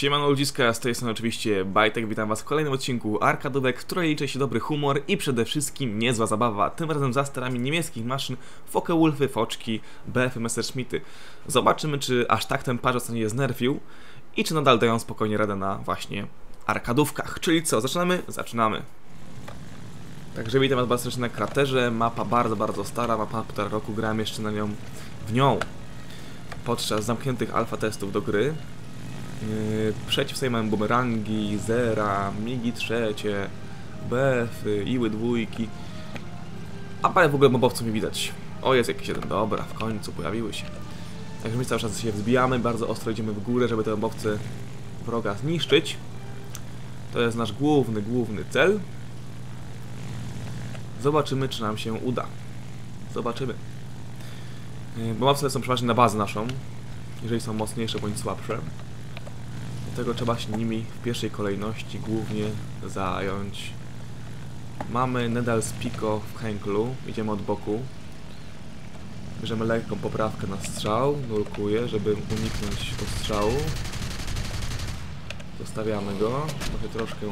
Siemano ludziska, z tej strony oczywiście Bajtek, witam was w kolejnym odcinku Arkadówek, w której liczy się dobry humor i przede wszystkim niezła zabawa, tym razem za sterami niemieckich maszyn Focke-Wulfy, Foczki, BF-y, Messerschmitty. Zobaczymy, czy aż tak ten parz nie je znerfił i czy nadal dają spokojnie radę na właśnie arkadówkach. Czyli co, zaczynamy? Zaczynamy. Także witam was bardzo na kraterze, mapa bardzo, bardzo stara, mapa półtora roku, grałem jeszcze na nią, w nią podczas zamkniętych alfa testów do gry. Yy, Przeciw sobie mamy bumerangi, zera, migi trzecie, BF, iły dwójki. A parę w ogóle mobowców nie widać. O, jest jakiś jeden, dobra, w końcu pojawiły się. Także my cały czas się wzbijamy, bardzo ostro idziemy w górę, żeby te mobowce wroga zniszczyć. To jest nasz główny, główny cel. Zobaczymy, czy nam się uda. Zobaczymy. Yy, Mobowce są przeważnie na bazę naszą, jeżeli są mocniejsze bądź słabsze. Dlatego trzeba się nimi w pierwszej kolejności głównie zająć. Mamy Nedal Spico w Henklu, idziemy od boku. Bierzemy lekką poprawkę na strzał, nurkuję, żeby uniknąć ostrzału. Zostawiamy go, może troszkę...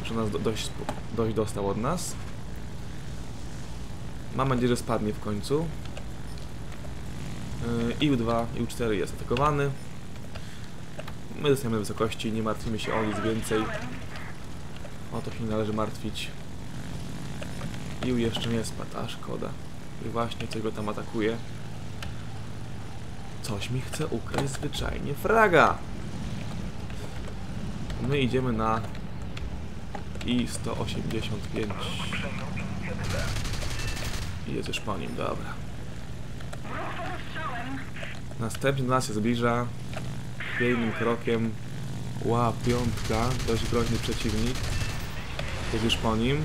Już nas do, dość, dość dostał od nas. Mam nadzieję, że spadnie w końcu. Yy, IU-2, IU-4 jest atakowany. My zostajemy na wysokości, nie martwimy się o nic więcej. O to się nie należy martwić. Iu jeszcze nie spadł, a szkoda. I właśnie coś go tam atakuje. Coś mi chce ukraść zwyczajnie fraga. My idziemy na I-185. I jest już po nim, dobra. Następnie do nas się zbliża chwiejnym krokiem ła piątka, dość groźny przeciwnik. Jest już po nim.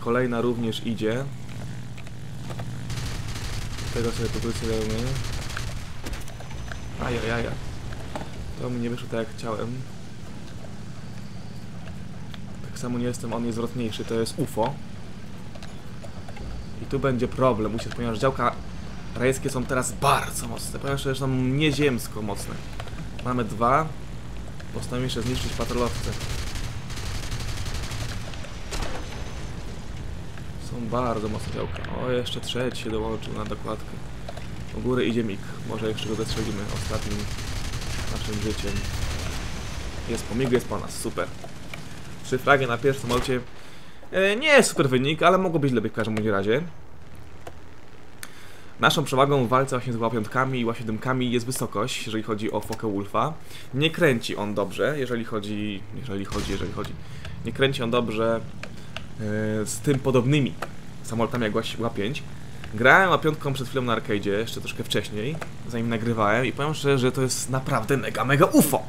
Kolejna również idzie. Tego sobie powycylemy. Ajajaja. To mi nie wyszło tak jak chciałem. Tak samo nie jestem, on jest zwrotniejszy, to jest UFO. I tu będzie problem, muszę ponieważ działka rajeckie są teraz bardzo mocne, ponieważ są nieziemsko mocne. Mamy dwa. Postanowię jeszcze zniszczyć patrolowce. Są bardzo mocne działka. O, jeszcze trzeci się dołączył na dokładkę. U góry idzie mig. Może jeszcze go zestrzelimy ostatnim naszym życiem. Jest po migu, jest po nas. Super. Trzy flagi na pierwszym aucie. E, nie jest super wynik, ale mogło być lepiej w każdym razie. Naszą przewagą w walce właśnie z łapiątkami i łasiedymkami jest wysokość, jeżeli chodzi o Fokę Wolfa. Nie kręci on dobrze, jeżeli chodzi, jeżeli chodzi, jeżeli chodzi. Nie kręci on dobrze e, z tym podobnymi samolotami jak Ła- Ła-5. Grałem łapiątką przed chwilą na arcade'zie, jeszcze troszkę wcześniej, zanim nagrywałem i powiem szczerze, że to jest naprawdę mega, mega UFO.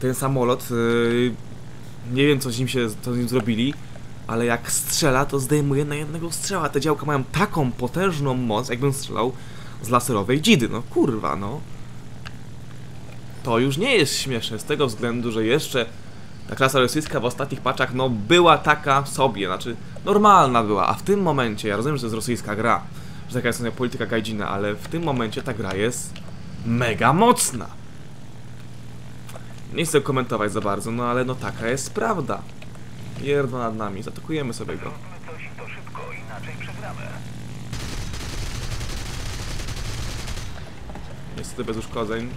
Ten samolot, e, nie wiem co z nim się, co z nim zrobili, ale jak strzela, to zdejmuje na jednego strzała. Te działka mają taką potężną moc, jakbym strzelał z laserowej dzidy. No kurwa, no. To już nie jest śmieszne z tego względu, że jeszcze ta klasa rosyjska w ostatnich paczach, no była taka sobie, znaczy normalna była, a w tym momencie, ja rozumiem, że to jest rosyjska gra, że taka jest polityka gajdzina, ale w tym momencie ta gra jest mega mocna. Nie chcę komentować za bardzo, no ale no taka jest prawda. Jedno nad nami, zaatakujemy sobie go. Niestety bez uszkodzeń.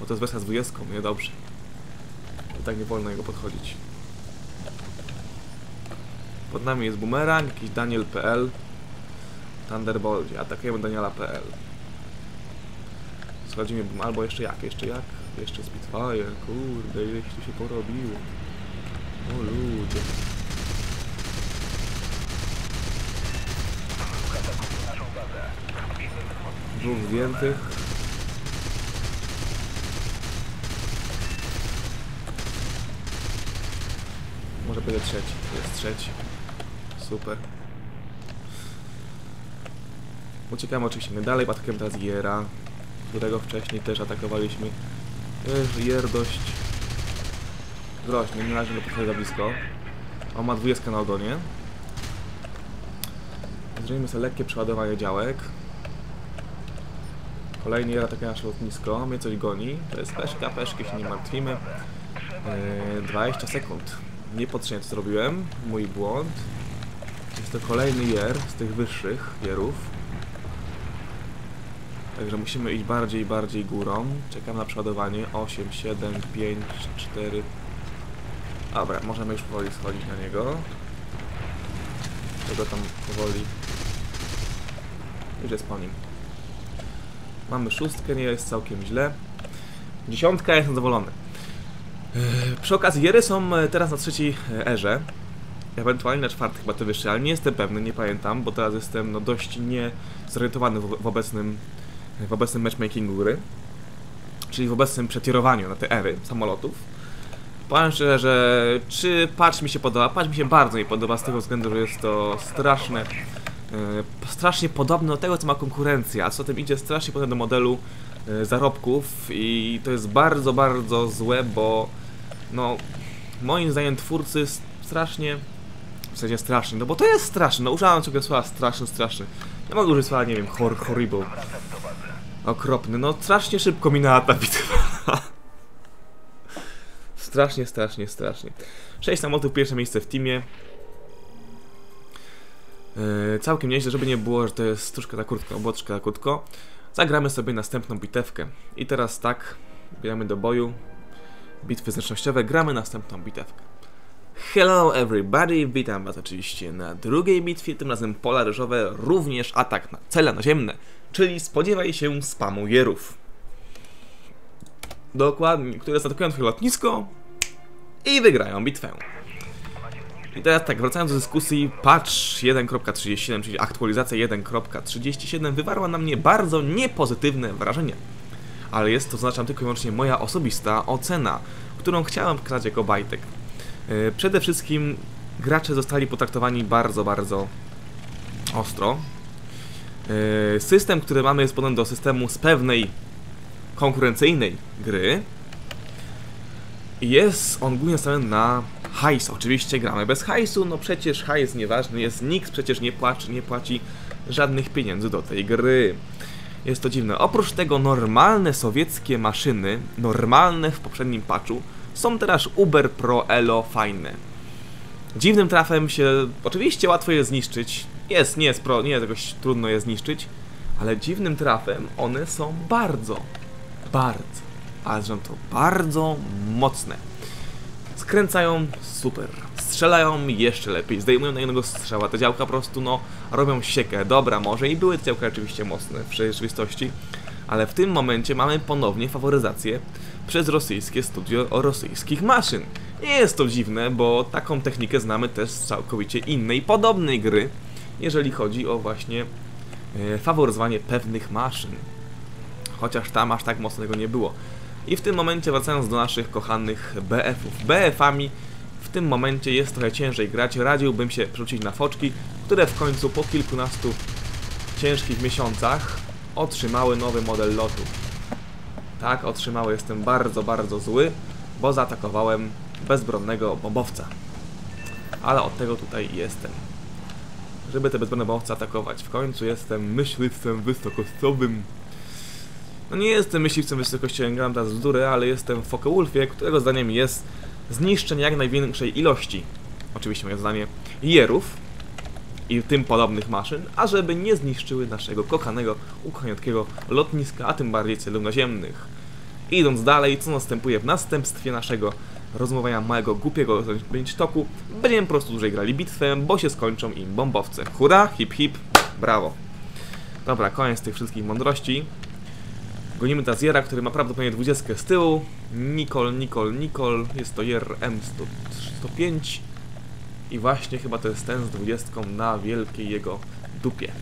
Bo to jest wersja z 20, niedobrze. I tak nie wolno jego podchodzić. Pod nami jest Boomerang, jakiś Daniel.pl Thunderboldzie, atakujemy Daniela.pl Schodzimy albo jeszcze jak, jeszcze jak? Jeszcze Spitfire, kurde, ileś tu się porobiło. O ludzie. Dwóch zdjętych. Może będzie trzeci. Jest trzeci. Super. Uciekamy oczywiście my dalej, atakujemy teraz Jera, którego wcześniej też atakowaliśmy. Jest Jer dość groźny, nie należy go podchodzić za blisko. On ma 20 na ogonie. Zrobimy sobie lekkie przeładowanie działek. Kolejny jara takie nasze lotnisko, mnie coś goni. To jest peszka, peszki się nie martwimy. Yy, 20 sekund. Niepotrzebnie to zrobiłem, mój błąd. Jest to kolejny jer z tych wyższych jerów. Także musimy iść bardziej, bardziej górą. Czekam na przeładowanie. 8, 7, 5, 4. Dobra, możemy już powoli schodzić na niego. Tego tam powoli. Już jest po nim. Mamy szóstkę, nie jest całkiem źle. Dziesiątka, jestem zadowolony. Yy, Przy okazji, jery są e, teraz na trzeciej e, erze. Ewentualnie na czwartej chyba to wyższe, ale nie jestem pewny, nie pamiętam, bo teraz jestem no, dość niezorientowany w, w obecnym w obecnym matchmakingu gry, czyli w obecnym przetierowaniu na te ery samolotów. Powiem szczerze, że czy patch mi się podoba? Patch mi się bardzo nie podoba z tego względu, że jest to straszne, e, strasznie podobne do tego, co ma konkurencja, a co tym idzie strasznie podobne do modelu e, zarobków i to jest bardzo, bardzo złe, bo no moim zdaniem twórcy strasznie, w sensie strasznie, no bo to jest straszne, no używam ciągle słowa straszny, straszny. Nie mogę użyć słowa, nie wiem, hor horrible. Okropny, no strasznie szybko minęła ta bitwa. Strasznie, strasznie, strasznie. 6 samolotów, pierwsze miejsce w teamie. Yy, całkiem nieźle, żeby nie było, że to jest troszkę za krótko, bo troszkę za krótko. Zagramy sobie następną bitewkę. I teraz tak, bierzemy do boju. Bitwy zręcznościowe, gramy następną bitewkę. Hello everybody, witam was oczywiście na drugiej bitwie, tym razem pola ryżowe, również atak na cele naziemne, czyli spodziewaj się spamu jerów. Dokładnie, które zaatakują twoje lotnisko i wygrają bitwę. I teraz tak, wracając do dyskusji, patch 1.37, czyli aktualizacja 1.37 wywarła na mnie bardzo niepozytywne wrażenie. Ale jest to, znaczam tylko i wyłącznie moja osobista ocena, którą chciałem pokazać jako bajtek. Yy, Przede wszystkim gracze zostali potraktowani bardzo, bardzo ostro. Yy, System, który mamy jest podobny do systemu z pewnej konkurencyjnej gry. Jest on głównie nastawiony na hajs. Oczywiście gramy bez hajsu, no przecież hajs nieważny jest, nikt przecież nie płaci, nie płaci żadnych pieniędzy do tej gry. Jest to dziwne. Oprócz tego normalne sowieckie maszyny, normalne w poprzednim patchu, są teraz Uber Pro Elo fajne. Dziwnym trafem się, oczywiście łatwo je zniszczyć, jest, nie jest pro, nie jest jakoś trudno je zniszczyć, ale dziwnym trafem one są bardzo, bardzo, ale że to bardzo mocne. Skręcają super, strzelają jeszcze lepiej, zdejmują na jednego strzała, te działka po prostu no robią siekę, dobra może i były te działka rzeczywiście mocne w rzeczywistości, ale w tym momencie mamy ponownie faworyzację przez rosyjskie studio o rosyjskich maszyn. Nie jest to dziwne, bo taką technikę znamy też z całkowicie innej, podobnej gry, jeżeli chodzi o właśnie e, faworyzowanie pewnych maszyn. Chociaż tam aż tak mocno tego nie było. I w tym momencie wracając do naszych kochanych BF-ów. BF-ami w tym momencie jest trochę ciężej grać, radziłbym się przerzucić na foczki, które w końcu po kilkunastu ciężkich miesiącach otrzymały nowy model lotu. Tak, otrzymały, jestem bardzo, bardzo zły, bo zaatakowałem bezbronnego bombowca. Ale od tego tutaj jestem. Żeby te bezbronne bombowce atakować. W końcu jestem myśliwcem wysokościowym. No nie jestem myśliwcem wysokościowym, gram teraz bzdury, ale jestem w Focke-Wulfie, którego zdaniem jest zniszczenie jak największej ilości, oczywiście moje zdanie, jerów i tym podobnych maszyn, ażeby nie zniszczyły naszego kochanego, ukochaniutkiego lotniska, a tym bardziej celów naziemnych. Idąc dalej, co następuje w następstwie naszego rozmowania małego, głupiego toku, będziemy po prostu dłużej grali bitwę, bo się skończą im bombowce. Hurra, hip hip, brawo. Dobra, koniec tych wszystkich mądrości. Gonimy teraz Jera, który ma prawdopodobnie 20 z tyłu. Nicol, Nicol, Nicol. Jest to Jer M105. I właśnie chyba to jest ten z 20 na wielkiej jego dupie.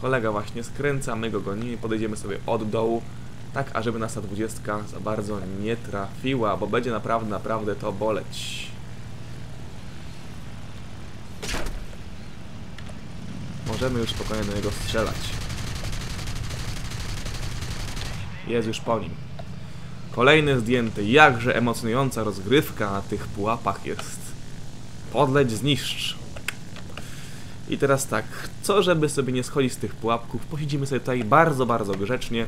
Kolega właśnie skręca, my go gonimy, podejdziemy sobie od dołu. Tak, ażeby nas ta 20 za bardzo nie trafiła, bo będzie naprawdę, naprawdę to boleć. Możemy już spokojnie do niego strzelać. Jest już po nim. Kolejny zdjęty. Jakże emocjonująca rozgrywka na tych pułapach jest. Podleć, zniszcz. I teraz tak, co żeby sobie nie schodzić z tych pułapków, posiedzimy sobie tutaj bardzo, bardzo grzecznie.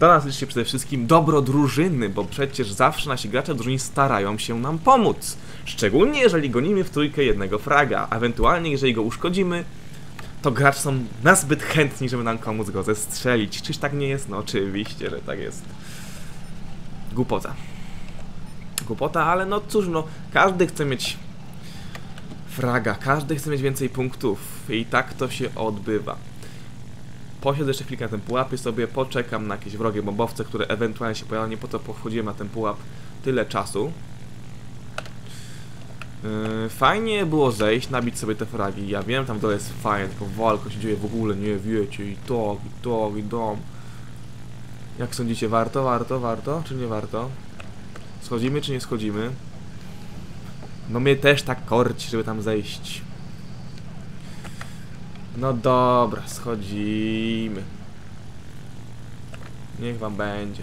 Do nas liczy się przede wszystkim dobro drużyny, bo przecież zawsze nasi gracze drużyny starają się nam pomóc. Szczególnie jeżeli gonimy w trójkę jednego fraga, ewentualnie jeżeli go uszkodzimy, to gracze są nazbyt chętni, żeby nam pomóc go zestrzelić. Czyż tak nie jest? No oczywiście, że tak jest. Głupota. Głupota, ale no cóż, no każdy chce mieć fraga, każdy chce mieć więcej punktów i tak to się odbywa. Posiedzę jeszcze chwilkę na ten pułapy sobie, poczekam na jakieś wrogie bombowce, które ewentualnie się pojawią, nie po to pochodziłem na ten pułap tyle czasu. Yy, fajnie było zejść, nabić sobie te fragi, ja wiem, tam dole jest fajnie, tylko walka się dzieje w ogóle, nie wiecie, i tak, i tak, i dom. Jak sądzicie, warto, warto, warto, czy nie warto? Schodzimy, czy nie schodzimy? No mnie też tak korci, żeby tam zejść. No dobra, schodzimy. Niech wam będzie.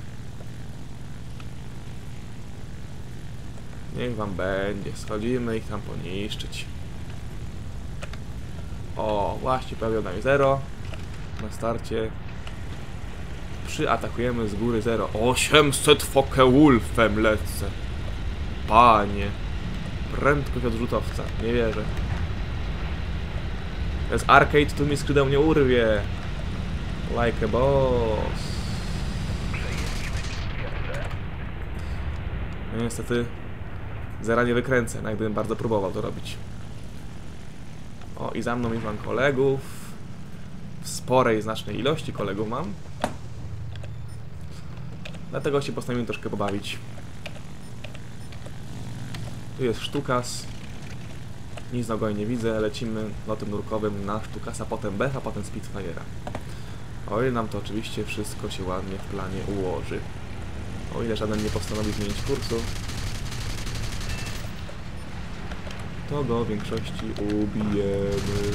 Niech wam będzie. Schodzimy ich tam poniszczyć. O, właśnie pojawił nam zero. Na starcie. Przyatakujemy z góry zero. 800 foke wolfem lecę. Panie. Prędkość odrzutowca. Nie wierzę. To jest arcade, tu mi skrzydeł nie urwie. Like a boss. Niestety zera nie wykręcę, no gdybym bardzo próbował to robić. O, i za mną ich mam kolegów. W sporej, znacznej ilości kolegów mam. Dlatego się postanowiłem troszkę pobawić. Tu jest sztukas. Nic na nie widzę, lecimy lotem nurkowym na sztukasa, potem Bech, a potem Spitfire'a. O ile nam to oczywiście wszystko się ładnie w planie ułoży. O ile żaden nie postanowi zmienić kursu, to go w większości ubijemy.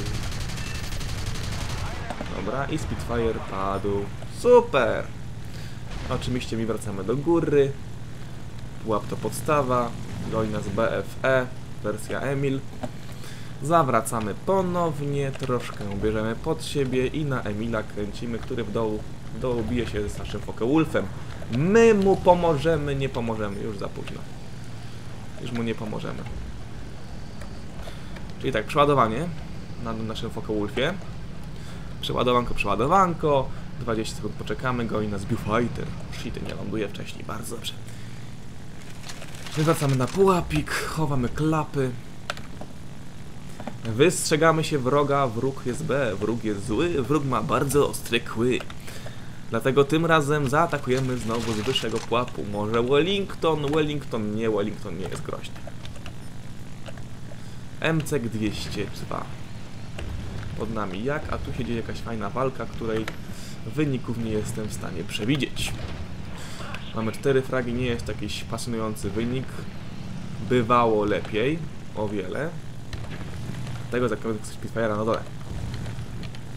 Dobra, i Spitfire padł. Super! Oczywiście mi wracamy do góry. Pułap to podstawa. Goi nas BFE, wersja Emil. Zawracamy ponownie, troszkę bierzemy pod siebie i na Emila kręcimy, który w dołu, w dołu bije się z naszym Wolfem. My mu pomożemy, nie pomożemy, już za późno. Już mu nie pomożemy. Czyli tak, przeładowanie na naszym Wolfie. Przeładowanko, przeładowanko. 20 sekund poczekamy, goi nas Viewfighter. Shit, nie ląduje wcześniej, bardzo dobrze. Wracamy na pułapik, chowamy klapy. Wystrzegamy się wroga, wróg jest B, wróg jest zły, wróg ma bardzo ostre kły. Dlatego tym razem zaatakujemy znowu z wyższego pułapu. Może Wellington, Wellington nie, Wellington nie jest groźny. MCG 202. Pod nami jak, a tu się dzieje jakaś fajna walka, której wyników nie jestem w stanie przewidzieć. Mamy cztery fragi, nie jest to jakiś pasjonujący wynik. Bywało lepiej, o wiele. Tego zakładam Spitfire'a na dole.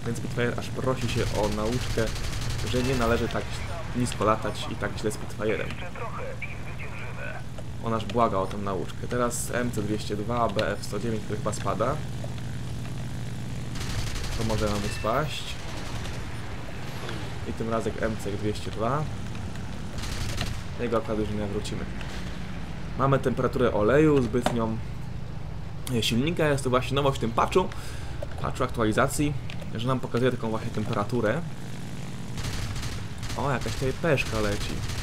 Więc Spitfire aż prosi się o nauczkę, że nie należy tak nisko latać i tak źle Spitfire'em. Jeszcze trochę i zwyciężymy. On aż błaga o tę nauczkę. Teraz MC202, BF109, który chyba spada. To może nam spaść. I tym razem MC202. Jego akurat już nie wrócimy. Mamy temperaturę oleju zbytnią. Silnika jest to właśnie nowość w tym patchu, patchu aktualizacji, że nam pokazuje taką właśnie temperaturę. O, jakaś tutaj peszka leci.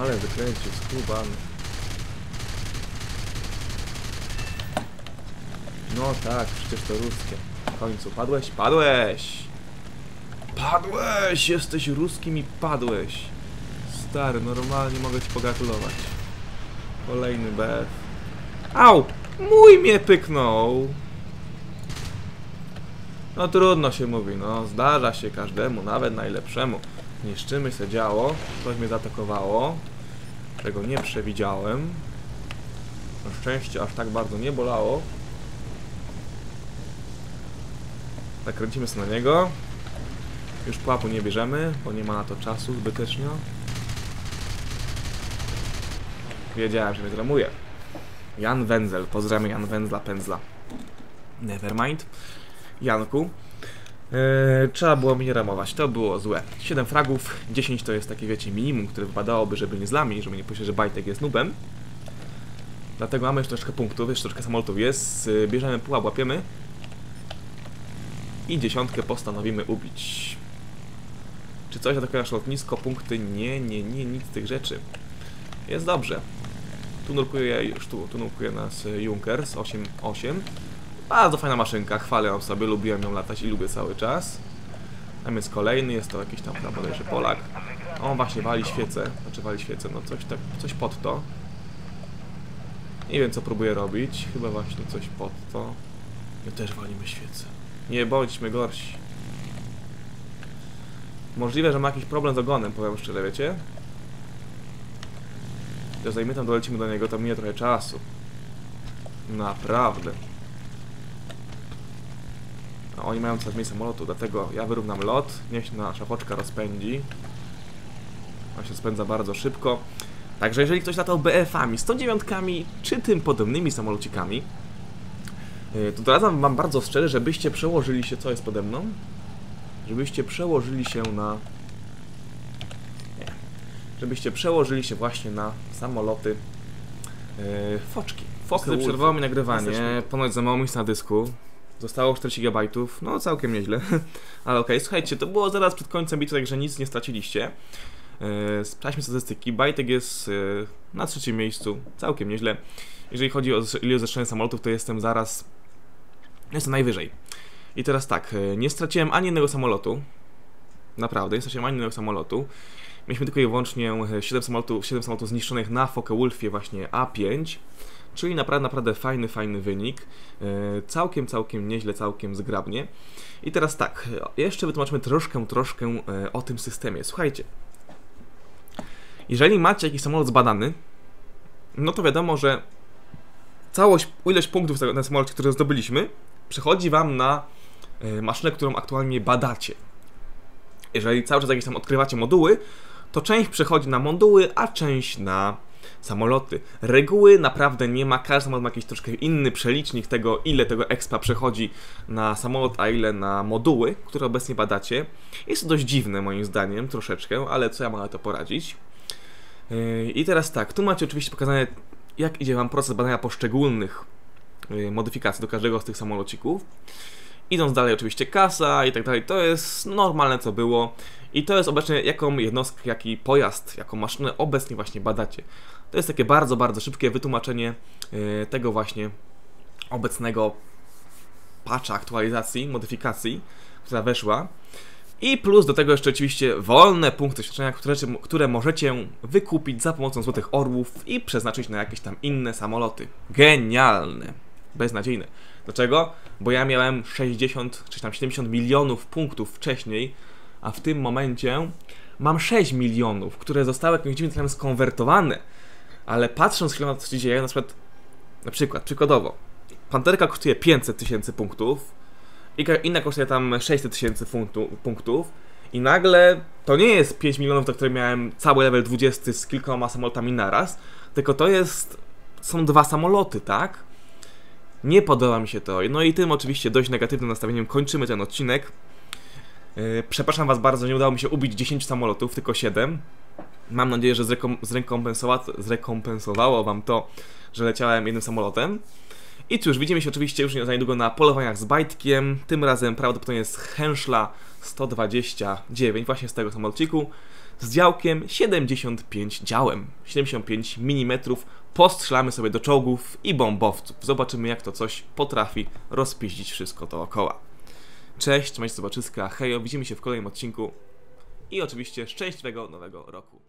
Ale wykręcił, skubany. No tak, przecież to ruskie. W końcu padłeś? Padłeś! Padłeś! Jesteś ruskim i padłeś. Stary, normalnie mogę ci pogratulować. Kolejny BF. Au! Mój mnie pyknął! No trudno się mówi, no zdarza się każdemu, nawet najlepszemu. Niszczymy się działo, coś mnie zaatakowało, czego nie przewidziałem. Na szczęście aż tak bardzo nie bolało. Zakręcimy się na niego. Już pułapu nie bierzemy, bo nie ma na to czasu zbyteczno. Wiedziałem, że mnie zramuje. Jan Wenzel, pozdrawiam Jan Węzla Pędzla. Nevermind. Janku. Eee, trzeba było mnie ramować, to było złe. 7 fragów, 10 to jest takie, wiecie, minimum, które wypadałoby, żeby nie zlamić, żeby nie powiedzieć, że Bajtek jest nubem. Dlatego mamy jeszcze troszkę punktów, jeszcze troszkę samolotów jest. Yy, Bierzemy pułap, łapiemy. I dziesiątkę postanowimy ubić. Czy coś atakuje nasze lotnisko? Punkty? Nie, nie, nie, nic z tych rzeczy. Jest dobrze. Tu nurkuje już tu, tu nurkuje nas y, Junkers 8.8. Bardzo fajna maszynka, chwalę ją sobie, lubiłem ją latać i lubię cały czas. Tam jest kolejny, jest to jakiś tam, tam bodajże Polak. On właśnie wali świecę, znaczy wali świecę, no coś tak, coś pod to. Nie wiem co próbuje robić, chyba właśnie coś pod to. My też walimy świecę. Nie bądźmy gorsi. Możliwe, że ma jakiś problem z ogonem, powiem szczerze, wiecie? To zanim tam dolecimy do niego, to minie trochę czasu. Naprawdę. A oni mają coraz mniej samolotu, dlatego ja wyrównam lot, niech się nasza rozpędzi. On się spędza bardzo szybko. Także jeżeli ktoś latał BF-ami, 109 czy tym podobnymi samolocikami, yy, to doradzam wam bardzo szczerze, żebyście przełożyli się, co jest pode mną? Żebyście przełożyli się na... Nie. Żebyście przełożyli się właśnie na samoloty yy, foczki. Wolf. przerwało mi nagrywanie, ponoć za mało miejsca na dysku. Zostało 40 GB, no całkiem nieźle. Ale okej, słuchajcie, to było zaraz przed końcem bitu, także nic nie straciliście. Yy, sprawdźmy statystyki. Bajtek jest yy, na trzecim miejscu, całkiem nieźle. Jeżeli chodzi o ilość zeszczelonych samolotów, to jestem zaraz... Jestem najwyżej. I teraz tak, yy, nie straciłem ani jednego samolotu. Naprawdę, nie straciłem ani jednego samolotu. Mieliśmy tylko i wyłącznie e, 7 samolotów, 7 samolotów zniszczonych na Focke-Wulfie właśnie A5. Czyli naprawdę, naprawdę fajny, fajny wynik. E, Całkiem, całkiem nieźle, całkiem zgrabnie. I teraz tak, jeszcze wytłumaczmy troszkę, troszkę e, o tym systemie. Słuchajcie, jeżeli macie jakiś samolot zbadany, no to wiadomo, że całość, ilość punktów na samolocie, które zdobyliśmy, przechodzi Wam na e, maszynę, którą aktualnie badacie. Jeżeli cały czas jakieś tam odkrywacie moduły, to część przechodzi na moduły, a część na samoloty. Reguły naprawdę nie ma, każdy ma jakiś troszkę inny przelicznik tego, ile tego expa przechodzi na samolot, a ile na moduły, które obecnie badacie. Jest to dość dziwne moim zdaniem, troszeczkę, ale co ja mogę na to poradzić. Yy, I teraz tak, tu macie oczywiście pokazane, jak idzie Wam proces badania poszczególnych yy, modyfikacji do każdego z tych samolocików. Idąc dalej oczywiście kasa i tak dalej, to jest normalne co było i to jest obecnie jaką jednostkę, jaki pojazd, jaką maszynę obecnie właśnie badacie. To jest takie bardzo, bardzo szybkie wytłumaczenie yy, tego właśnie obecnego patcha, aktualizacji, modyfikacji, która weszła. I plus do tego jeszcze oczywiście wolne punkty doświadczenia, które, które możecie wykupić za pomocą Złotych Orłów i przeznaczyć na jakieś tam inne samoloty. Genialne. Beznadziejne. Dlaczego? Bo ja miałem 60 czy tam 70 milionów punktów wcześniej, a w tym momencie mam 6 milionów, które zostały jakimś dziwnym trafem skonwertowane. Ale patrząc chwilę na to, co się dzieje, na przykład, na przykład, przykładowo, Panterka kosztuje 500 tysięcy punktów, inna kosztuje tam 600 tysięcy punktów i nagle to nie jest 5 milionów, do których miałem cały level 20 z kilkoma samolotami naraz, tylko to jest, są dwa samoloty, tak? Nie podoba mi się to. No i tym oczywiście dość negatywnym nastawieniem kończymy ten odcinek. Yy, przepraszam was bardzo, nie udało mi się ubić 10 samolotów, tylko 7. Mam nadzieję, że zrekom- zrekompensowa- zrekompensowało wam to, że leciałem jednym samolotem. I cóż, widzimy się oczywiście już za niedługo na polowaniach z Bajtkiem. Tym razem prawdopodobnie z Henschla 129, właśnie z tego samolociku, z działkiem 75 działem. 75 mm. Postrzelamy sobie do czołgów i bombowców. Zobaczymy, jak to coś potrafi rozpiździć wszystko dookoła. Cześć, się zobaczyska, hejo, widzimy się w kolejnym odcinku i oczywiście szczęśliwego nowego roku.